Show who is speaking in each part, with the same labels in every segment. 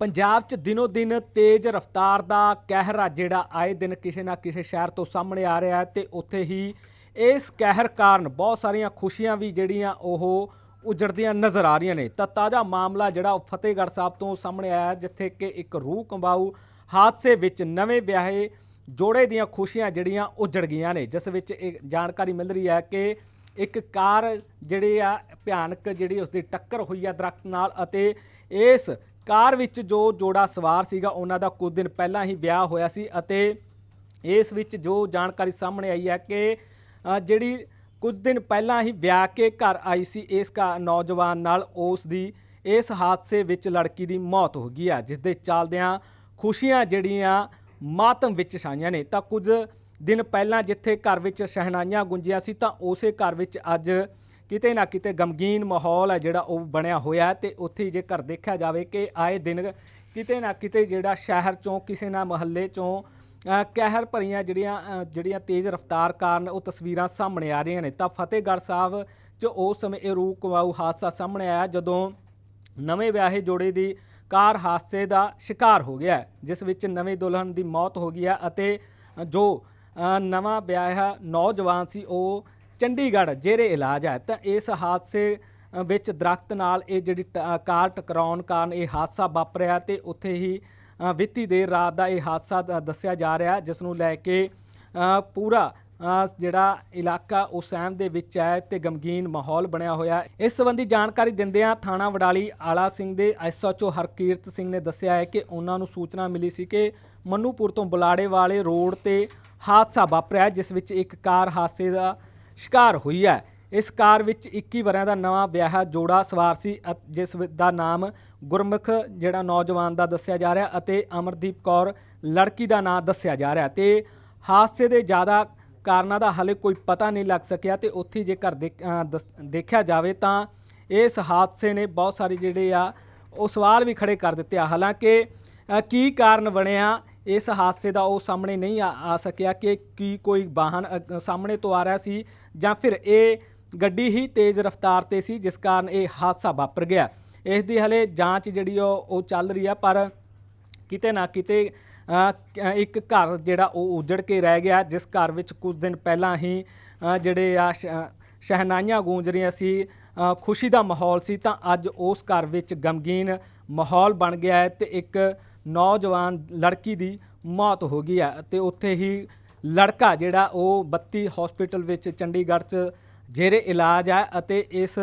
Speaker 1: ਪੰਜਾਬ 'ਚ ਦਿਨੋ ਦਿਨ ਤੇਜ਼ ਰਫ਼ਤਾਰ ਦਾ ਕਹਿਰ ਆ ਜਿਹੜਾ ਆਏ ਦਿਨ ਕਿਸੇ ਨਾ ਕਿਸੇ ਸ਼ਹਿਰ ਤੋਂ ਸਾਹਮਣੇ ਆ ਰਿਹਾ ਹੈ ਤੇ ਉੱਥੇ ਹੀ ਇਸ ਕਹਿਰ ਕਾਰਨ ਬਹੁਤ ਸਾਰੀਆਂ ਖੁਸ਼ੀਆਂ ਵੀ ਜਿਹੜੀਆਂ ਉਹ ਉਜੜਦੀਆਂ ਨਜ਼ਰ ਆ ਰਹੀਆਂ ਨੇ। ਤਾਂ ਤਾਜ਼ਾ ਮਾਮਲਾ ਜਿਹੜਾ ਉਹ ਫਤਿਹਗੜ੍ਹ ਸਾਹਿਬ ਤੋਂ ਸਾਹਮਣੇ ਆਇਆ ਜਿੱਥੇ ਕਿ ਇੱਕ ਰੂਹ ਕੰਬਾਊ ਹਾਦਸੇ ਵਿੱਚ ਨਵੇਂ ਵਿਆਹੇ ਜੋੜੇ ਦੀਆਂ ਖੁਸ਼ੀਆਂ ਜਿਹੜੀਆਂ ਉਜੜ ਗਈਆਂ ਨੇ। ਜਿਸ ਵਿੱਚ ਇਹ ਜਾਣਕਾਰੀ ਮਿਲ ਰਹੀ ਹੈ ਕਿ ਇੱਕ ਕਾਰ ਜਿਹੜੀ ਆ ਭਿਆਨਕ ਜਿਹੜੀ ਉਸ ਦੀ ਟੱਕਰ ਹੋਈ ਆ ਦਰਖਤ ਨਾਲ ਅਤੇ ਇਸ ਕਾਰ ਵਿੱਚ ਜੋ ਜੋੜਾ ਸਵਾਰ ਸੀਗਾ, ਉਹਨਾਂ ਦਾ ਕੁਝ ਦਿਨ ਪਹਿਲਾਂ ਹੀ ਵਿਆਹ ਹੋਇਆ ਸੀ ਅਤੇ ਇਸ ਵਿੱਚ ਜੋ ਜਾਣਕਾਰੀ ਸਾਹਮਣੇ ਆਈ ਹੈ ਕਿ ਜਿਹੜੀ ਕੁਝ ਦਿਨ ਪਹਿਲਾਂ ਹੀ ਵਿਆਹ ਕੇ ਘਰ ਆਈ ਸੀ, ਇਸ ਕਾ, ਨੌਜਵਾਨ ਨਾਲ ਉਸ ਦੀ ਇਸ ਹਾਦਸੇ ਵਿੱਚ ਲੜਕੀ ਦੀ ਮੌਤ ਹੋ ਗਈ ਹੈ ਜਿਸ ਦੇ ਚੱਲਦਿਆਂ ਖੁਸ਼ੀਆਂ ਜਿਹੜੀਆਂ ਮਾਤਮ ਵਿੱਚ ਛਾਈਆਂ ਨੇ। ਤਾਂ ਕੁਝ ਦਿਨ ਪਹਿਲਾਂ ਜਿੱਥੇ ਘਰ ਵਿੱਚ ਸ਼ਹਿਨਾਈਆਂ ਗੁੰਜੀਆਂ ਸੀ, ਤਾਂ ਉਸੇ ਘਰ ਵਿੱਚ ਅੱਜ ਕਿਤੇ ਨਾ ਕਿਤੇ ਗਮਗੀਨ ਮਾਹੌਲ ਹੈ ਜਿਹੜਾ ਉਹ ਬਣਿਆ ਹੋਇਆ ਹੈ ਤੇ ਉੱਥੇ ਹੀ ਜੇ ਘਰ ਦੇਖਿਆ ਜਾਵੇ ਕਿ ਆਏ ਦਿਨ ਕਿਤੇ ਨਾ ਕਿਤੇ ਜਿਹੜਾ ਸ਼ਹਿਰ ਚੋਂ ਕਿਸੇ ਨਾ ਮਹੱਲੇ ਚੋਂ ਕਹਿਰ ਭਰੀਆਂ ਜਿਹੜੀਆਂ ਜਿਹੜੀਆਂ ਤੇਜ਼ ਰਫ਼ਤਾਰ ਕਾਰਨ ਉਹ ਤਸਵੀਰਾਂ ਸਾਹਮਣੇ ਆ ਰਹੀਆਂ ਨੇ। ਤਾਂ ਫਤਿਹਗੜ੍ਹ ਸਾਹਿਬ 'ਚ ਉਸ ਸਮੇਂ ਇਹ ਰੂਹ ਕਮਾਊ ਹਾਦਸਾ ਸਾਹਮਣੇ ਆਇਆ ਜਦੋਂ ਨਵੇਂ ਵਿਆਹੇ ਜੋੜੇ ਦੀ ਕਾਰ ਹਾਦਸੇ ਦਾ ਸ਼ਿਕਾਰ ਹੋ ਗਿਆ ਜਿਸ ਵਿੱਚ ਨਵੇਂ ਦੁਲਹਨ ਦੀ ਮੌਤ ਹੋ ਗਈ ਹੈ ਅਤੇ ਜੋ ਨਵਾਂ ਵਿਆਹਿਆ ਨੌਜਵਾਨ ਸੀ ਉਹ ਚੰਡੀਗੜ੍ਹ ਜੇਰੇ ਇਲਾਜ ਹੈ, ਤਾਂ ਇਸ ਹਾਦਸੇ ਵਿੱਚ ਦਰਖਤ ਨਾਲ ਇਹ ਜਿਹੜੀ ਟ- ਕਾਰ ਟਕਰਾਉਣ ਕਾਰਨ ਇਹ ਹਾਦਸਾ ਵਾਪਰਿਆ ਤੇ ਉੱਥੇ ਹੀ ਵਿੱਤੀ ਦੇਰ ਰਾਤ ਦਾ ਇਹ ਹਾਦਸਾ ਦ- ਦੱਸਿਆ ਜਾ ਰਿਹਾ ਜਿਸ ਨੂੰ ਲੈ ਕੇ ਪੂਰਾ ਜਿਹੜਾ ਇਲਾਕਾ ਉਹ ਸਹਿਮ ਦੇ ਵਿੱਚ ਹੈ ਤੇ ਗਮਗੀਨ ਮਾਹੌਲ ਬਣਿਆ ਹੋਇਆ। ਇਸ ਸੰਬੰਧੀ ਜਾਣਕਾਰੀ ਦਿੰਦਿਆਂ ਥਾਣਾ ਵਡਾਲੀ ਆਲਾ ਸਿੰਘ ਦੇ ਐਸਐਚਓ ਹਰਕੀਰਤ ਸਿੰਘ ਨੇ ਦੱਸਿਆ ਹੈ ਕਿ ਉਹਨਾਂ ਨੂੰ ਸੂਚਨਾ ਮਿਲੀ ਸੀ ਕਿ ਮੰਨੂਪੁਰ ਤੋਂ ਬੁਲਾੜੇ ਵਾਲੇ ਰੋਡ ਤੇ ਹਾਦਸਾ ਵਾਪਰਿਆ, ਜਿਸ ਵਿੱਚ ਇੱਕ ਕਾਰ ਹਾਦਸੇ ਦਾ ਸ਼ਿਕਾਰ ਹੋਈ ਹੈ। ਇਸ ਕਾਰ ਵਿੱਚ 21 ਵਰਿਆਂ ਦਾ ਨਵਾਂ ਵਿਆਹਿਆ ਜੋੜਾ ਸਵਾਰ ਸੀ ਜਿਸ ਦਾ ਨਾਮ ਗੁਰਮੁਖ, ਜਿਹੜਾ ਨੌਜਵਾਨ ਦਾ ਦੱਸਿਆ ਜਾ ਰਿਹਾ ਅਤੇ ਅਮਰਦੀਪ ਕੌਰ ਲੜਕੀ ਦਾ ਨਾਂ ਦੱਸਿਆ ਜਾ ਰਿਹਾ। ਤੇ ਹਾਦਸੇ ਦੇ ਜ਼ਿਆਦਾ ਕਾਰਨਾਂ ਦਾ ਹਾਲੇ ਕੋਈ ਪਤਾ ਨਹੀਂ ਲੱਗ ਸਕਿਆ ਤੇ ਉੱਥੇ ਜੇਕਰ ਦੇ- ਦਸ- ਦੇਖਿਆ ਜਾਵੇ ਤਾਂ ਇਸ ਹਾਦਸੇ ਨੇ ਬਹੁਤ ਸਾਰੇ ਜਿਹੜੇ ਆ, ਉਹ ਸਵਾਲ ਵੀ ਖੜੇ ਕਰ ਦਿੱਤੇ ਆ। ਹਾਲਾਂਕਿ ਕੀ ਕਾਰਨ ਬਣਿਆ? ਇਸ ਹਾਦਸੇ ਦਾ ਉਹ ਸਾਹਮਣੇ ਨਹੀਂ ਆ ਆ ਸਕਿਆ ਕਿ ਕੀ ਕੋਈ ਵਾਹਨ ਸਾਹਮਣੇ ਤੋਂ ਆ ਰਿਹਾ ਸੀ ਜਾਂ ਫਿਰ ਇਹ ਗੱਡੀ ਹੀ ਤੇਜ਼ ਰਫ਼ਤਾਰ ਤੇ ਸੀ ਜਿਸ ਕਾਰਨ ਇਹ ਹਾਦਸਾ ਵਾਪਰ ਗਿਆ। ਇਸ ਦੀ ਹਲੇ ਜਾਂਚ ਜਿਹੜੀ ਉਹ ਉਹ ਚੱਲ ਰਹੀ ਆ, ਪਰ ਕਿਤੇ ਨਾ ਕਿਤੇ ਇੱਕ ਘਰ ਜਿਹੜਾ ਉਹ ਉਜੜ ਕੇ ਰਹਿ ਗਿਆ, ਜਿਸ ਘਰ ਵਿੱਚ ਕੁਝ ਦਿਨ ਪਹਿਲਾਂ ਹੀ ਜਿਹੜੇ ਆ ਸ਼ਹਿਨਾਈਆਂ ਗੂੰਜ ਰਹੀਆਂ ਸੀ ਖੁਸ਼ੀ ਦਾ ਮਾਹੌਲ ਸੀ, ਤਾਂ ਅੱਜ ਉਸ ਘਰ ਵਿੱਚ ਗਮਗੀਨ ਮਾਹੌਲ ਬਣ ਗਿਆ ਹੈ ਤੇ ਇੱਕ ਨੌਜਵਾਨ ਲੜਕੀ ਦੀ ਮੌਤ ਹੋ ਗਈ ਹੈ ਤੇ ਉੱਥੇ ਹੀ ਲੜਕਾ ਜਿਹੜਾ ਉਹ 32 ਹਸਪੀਟਲ ਵਿੱਚ ਚੰਡੀਗੜ੍ਹ 'ਚ ਜੇਰੇ ਇਲਾਜ ਹੈ ਅਤੇ ਇਸ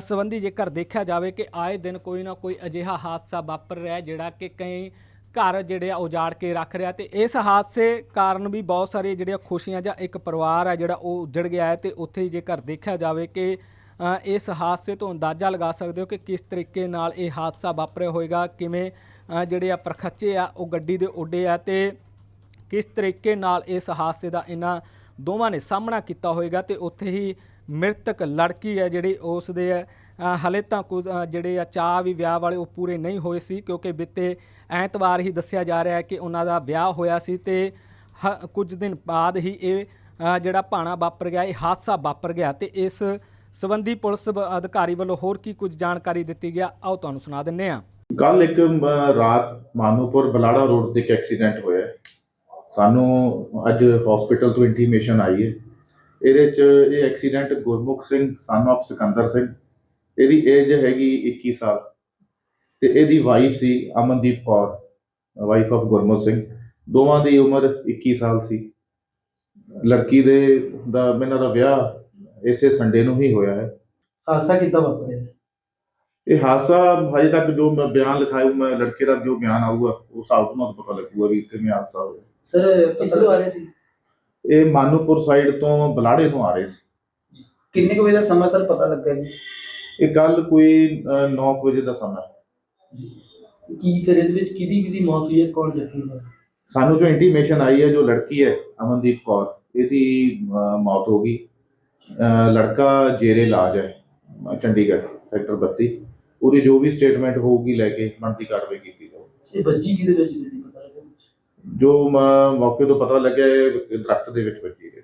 Speaker 1: ਸੰਬੰਧੀ ਜੇਕਰ ਦੇਖਿਆ ਜਾਵੇ ਕਿ ਆਏ ਦਿਨ ਕੋਈ ਨਾ ਕੋਈ ਅਜਿਹਾ ਹਾਦਸਾ ਵਾਪਰ ਰਿਹਾ ਹੈ ਜਿਹੜਾ ਕਿ ਕਈ ਘਰ ਜਿਹੜੇ ਆ ਉਜਾੜ ਕੇ ਰੱਖ ਰਿਹਾ ਤੇ ਇਸ ਹਾਦਸੇ ਕਾਰਨ ਵੀ ਬਹੁਤ ਸਾਰੇ ਜਿਹੜੀਆਂ ਖੁਸ਼ੀਆਂ ਜਾਂ ਇੱਕ ਪਰਿਵਾਰ ਹੈ ਜਿਹੜਾ ਉਹ ਉਜੜ ਗਿਆ ਹੈ ਤੇ ਉੱਥੇ ਹੀ ਜੇਕਰ ਦੇਖਿਆ ਜਾਵੇ ਕਿ ਇਸ ਹਾਦਸੇ ਤੋਂ ਅੰਦਾਜ਼ਾ ਲਗਾ ਸਕਦੇ ਹੋ ਕਿ ਕਿਸ ਤਰੀਕੇ ਨਾਲ ਇਹ ਹਾਦਸਾ ਵਾਪਰਿਆ ਹੋਵੇਗਾ ਕਿਵੇਂ ਜਿਹੜੇ ਆ ਪ੍ਰਖੱਚੇ ਆ ਉਹ ਗੱਡੀ ਦੇ ਉੱਡੇ ਆ ਤੇ ਕਿਸ ਤਰੀਕੇ ਨਾਲ ਇਸ ਹਾਦਸੇ ਦਾ ਇਹਨਾਂ ਦੋਵਾਂ ਨੇ ਸਾਹਮਣਾ ਕੀਤਾ ਹੋਵੇਗਾ ਤੇ ਉੱਥੇ ਹੀ ਮ੍ਰਿਤਕ ਲੜਕੀ ਹੈ ਜਿਹੜੀ ਉਸ ਦੇ ਅ, ਹਲੇ ਤਾਂ ਕੁਝ ਜਿਹੜੇ ਆ ਚਾਹ ਵੀ ਵਿਆਹ ਵਾਲੇ ਉਹ ਪੂਰੇ ਨਹੀਂ ਹੋਏ ਸੀ ਕਿਉਂਕਿ ਬਿੱਤੇ ਐਤਵਾਰ ਹੀ ਦੱਸਿਆ ਜਾ ਰਿਹਾ ਹੈ ਕਿ ਉਹਨਾਂ ਦਾ ਵਿਆਹ ਹੋਇਆ ਸੀ ਤੇ ਹ- ਕੁਝ ਦਿਨ ਬਾਅਦ ਹੀ ਇਹ ਜਿਹੜਾ ਭਾਣਾ ਵਾਪਰ ਗਿਆ ਇਹ ਹਾਦਸਾ ਵਾਪਰ ਗਿਆ ਤੇ ਇਸ ਸੰਬੰਧੀ ਪੁਲਿਸ ਅਧਿਕਾਰੀ ਵੱਲੋਂ ਹੋਰ ਕੀ ਕੁਝ ਜਾਣਕਾਰੀ ਦਿੱਤੀ ਗਿਆ? ਆਓ ਤੁਹਾਨੂੰ ਸੁਣਾ ਦਿੰਨੇ ਹਾਂ।
Speaker 2: ਕੱਲ ਇੱਕ ਰਾਤ ਮਾਨੂਪੁਰ ਬਲਾੜਾ ਰੋਡ ਤੇ ਇੱਕ ਐਕਸੀਡੈਂਟ ਹੋਇਆ। ਸਾਨੂੰ ਅੱਜ ਹਸਪੀਟਲ ਤੋਂ ਇੰਟੀਮੇਸ਼ਨ ਆਈ ਹੈ। ਇਹਦੇ ਚ ਇਹ accident Gurmukh Singh son of Sikandar Singh. ਇਹਦੀ ਏਜ ਹੈਗੀ 21 ਸਾਲ। ਤੇ ਇਹਦੀ ਵਾਈਫ ਸੀ ਅਮਨਦੀਪ ਕੌਰ ਵਾਈਫ ਆਫ਼ ਗੁਰਮੁਖ ਸਿੰਘ। ਦੋਵਾਂ ਦੀ ਉਮਰ 21 ਸਾਲ ਸੀ। ਲੜਕੀ ਦੇ ਦਾ ਇਹਨਾਂ ਦਾ ਵਿਆਹ ਇਸੇ ਸੰਡੇ ਨੂੰ ਹੀ ਹੋਇਆ ਹੈ।
Speaker 3: ਹਾਦਸਾ ਕਿੱਦਾਂ ਵਾਪਰਿਆ?
Speaker 2: ਇਹ ਹਾਦਸਾ ਹਜੇ ਤੱਕ ਜੋ ਮੈਂ ਬਿਆਨ ਲਿਖਾਇਆ ਮੈਂ ਲੜਕੇ ਦਾ ਜੋ ਬਿਆਨ ਆਊਗਾ ਉਸ ਹਿਸਾਬ ਤੋਂ ਮੈਨੂੰ ਪਤਾ ਲੱਗੂਗਾ ਵੀ ਕਿਵੇਂ ਹਾਦਸਾ ਹੋਇਆ।
Speaker 3: ਸਰ ਕਿੱਥੋਂ ਆ ਰਹੇ ਸੀ?
Speaker 2: ਇਹ ਮਾਨੂਪੁਰ ਸਾਈਡ ਤੋਂ ਬਲਾੜੇ ਨੂੰ ਆ ਰਹੇ ਸੀ।
Speaker 3: ਕਿੰਨੇ ਕੁ ਵਜੇ ਦਾ ਸਮਾਂ ਸਰ ਪਤਾ ਲੱਗਾ ਜੀ?
Speaker 2: ਇਹ ਕੱਲ ਕੋਈ 9 ਵਜੇ ਦਾ ਸਮਾਂ ਹੈ।
Speaker 3: ਕੀ ਫਿਰ ਇਹਦੇ ਵਿੱਚ ਕਿਹਦੀ ਕਿਹਦੀ ਮੌਤ ਹੋਈ ਹੈ? ਕੌਣ ਜ਼ਖਮੀ ਹੋਇਆ?
Speaker 2: ਸਾਨੂੰ ਜੋ ਇੰਟੀਮੇਸ਼ਨ ਆਈ ਹੈ ਜੋ ਲੜਕੀ ਹੈ ਅਮਨਦੀਪ ਕੌਰ ਇਹਦੀ ਮੌਤ ਹੋ ਗਈ। ਲੜਕਾ ਜੇਰੇ ਇਲਾਜ ਹੈ ਚੰਡੀਗੜ੍ਹ ਸੈਕਟਰ 32 ਉਹਦੀ ਜੋ ਵੀ ਸਟੇਟਮੈਂਟ ਹੋਊਗੀ ਲੈ ਕੇ ਬਣਦੀ ਕਾਰਵਾਈ ਕੀਤੀ ਜਾਊਗੀ
Speaker 3: ਇਹ ਬੱਚੀ ਕਿਹਦੇ ਵਿੱਚ ਨਹੀਂ ਪਤਾ ਲੱਗਾ
Speaker 2: ਜੋ ਮੌਕੇ ਤੋਂ ਪਤਾ ਲੱਗਿਆ ਇਹ ਦਰਖਤ ਦੇ ਵਿੱਚ ਵੱਜੀ ਹੈ।